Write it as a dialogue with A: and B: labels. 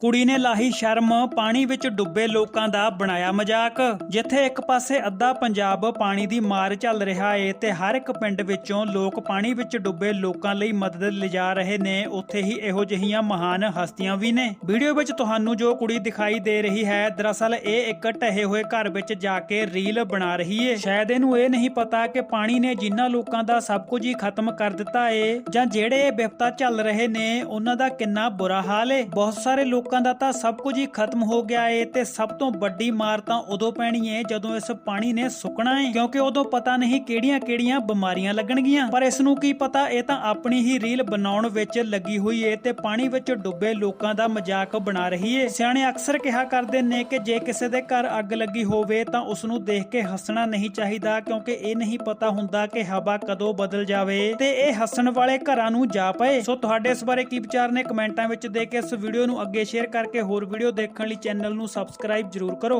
A: ਕੁੜੀ ਨੇ ਲਾਹੀ ਸ਼ਰਮ ਪਾਣੀ ਵਿੱਚ ਡੁੱਬੇ ਲੋਕਾਂ ਦਾ ਬਣਾਇਆ ਮਜ਼ਾਕ, ਜਿੱਥੇ ਇੱਕ ਪਾਸੇ ਅੱਧਾ ਪੰਜਾਬ ਪਾਣੀ ਦੀ ਮਾਰ ਚੱਲ ਰਿਹਾ ਏ ਤੇ ਹਰ ਇੱਕ ਪਿੰਡ ਵਿੱਚੋਂ ਲੋਕ ਪਾਣੀ ਵਿੱਚ ਡੁੱਬੇ ਲੋਕਾਂ ਲਈ ਮਦਦ ਲਿਜਾ ਰਹੇ ਨੇ, ਉੱਥੇ ਹੀ ਇਹੋ ਜਿਹੀਆਂ ਮਹਾਨ ਹਸਤੀਆਂ ਵੀ ਨੇ। ਵੀਡੀਓ ਵਿੱਚ ਤੁਹਾਨੂੰ ਜੋ ਕੁੜੀ ਦਿਖਾਈ ਦੇ ਰਹੀ ਹੈ, ਦਰਅਸਲ ਇਹ ਇੱਕ ਢਹੇ ਹੋਏ ਘਰ ਵਿੱਚ ਜਾ ਕੇ ਰੀਲ ਬਣਾ ਰਹੀ ਏ। ਸ਼ਾਇਦ ਇਹਨੂੰ ਇਹ ਨਹੀਂ ਪਤਾ ਕਿ ਪਾਣੀ ਨੇ ਜਿਨ੍ਹਾਂ ਲੋਕਾਂ ਦਾ ਸਭ ਕੁਝ ਹੀ ਖਤਮ ਕਰ ਦਿੱਤਾ ਏ, ਜਾਂ ਜਿਹੜੇ ਇਹ ਵਿਪਤਾ ਚੱਲ ਰਹੇ ਨੇ, ਉਹਨਾਂ ਦਾ ਕਿੰਨਾ ਬੁਰਾ ਹਾਲ ਏ। ਬਹੁਤ ਸਾਰੇ ਲੋਕ ਲੋਕਾਂ ਦਾ ਤਾਂ ਸਭ ਕੁਝ ਹੀ ਖਤਮ ਹੋ ਗਿਆ ਏ ਤੇ ਸਭ ਤੋਂ ਵੱਡੀ ਮਾਰ ਤਾਂ ਉਦੋਂ ਪੈਣੀ ਏ ਜਦੋਂ ਇਸ ਪਾਣੀ ਨੇ ਸੁੱਕਣਾ ਏ, ਕਿਉਂਕਿ ਉਦੋਂ ਪਤਾ ਨਹੀਂ ਕਿਹੜੀਆਂ-ਕਿਹੜੀਆਂ ਬਿਮਾਰੀਆਂ ਲੱਗਣਗੀਆਂ। ਪਰ ਇਸ ਨੂੰ ਕੀ ਪਤਾ, ਇਹ ਤਾਂ ਆਪਣੀ ਹੀ ਰੀਲ ਬਣਾਉਣ ਵਿੱਚ ਲੱਗੀ ਹੋਈ ਏ ਤੇ ਪਾਣੀ ਵਿੱਚ ਡੁੱਬੇ ਲੋਕਾਂ ਦਾ ਮਜ਼ਾਕ ਬਣਾ ਰਹੀ ਏ। ਸਿਆਣੇ ਅਕਸਰ ਕਿਹਾ ਕਰਦੇ ਨੇ ਕਿ ਜੇ ਕਿਸੇ ਦੇ ਘਰ ਅੱਗ ਲੱਗੀ ਹੋਵੇ ਤਾਂ ਉਸ ਨੂੰ ਦੇਖ ਕੇ ਹੱਸਣਾ ਨਹੀਂ ਚਾਹੀਦਾ, ਕਿਉਂਕਿ ਇਹ ਨਹੀਂ ਪਤਾ ਹੁੰਦਾ ਕਿ ਹਵਾ ਕਦੋਂ ਬਦਲ ਜਾਵੇ। ਤੇ ਇਹ ਹੱਸਣ ਵਾਲੇ ਘਰਾਂ ਨੂੰ ਜਾ ਪਏ। ਸੋ ਤੁਹਾਡੇ ਇਸ ਬਾਰੇ ਕੀ ਵਿਚਾਰ ਨੇ ਕਮੈਂਟਾਂ ਵਿੱਚ ਦੇ ਕੇ ਇਸ ਵੀਡੀਓ ਨੂੰ ਅੱਗੇ ਸ਼ੇਅਰ ਕਰਕੇ ਹੋਰ ਵੀਡੀਓ ਦੇਖਣ ਲਈ ਚੈਨਲ ਨੂੰ ਸਬਸਕ੍ਰਾਈਬ ਜਰੂਰ ਕਰੋ।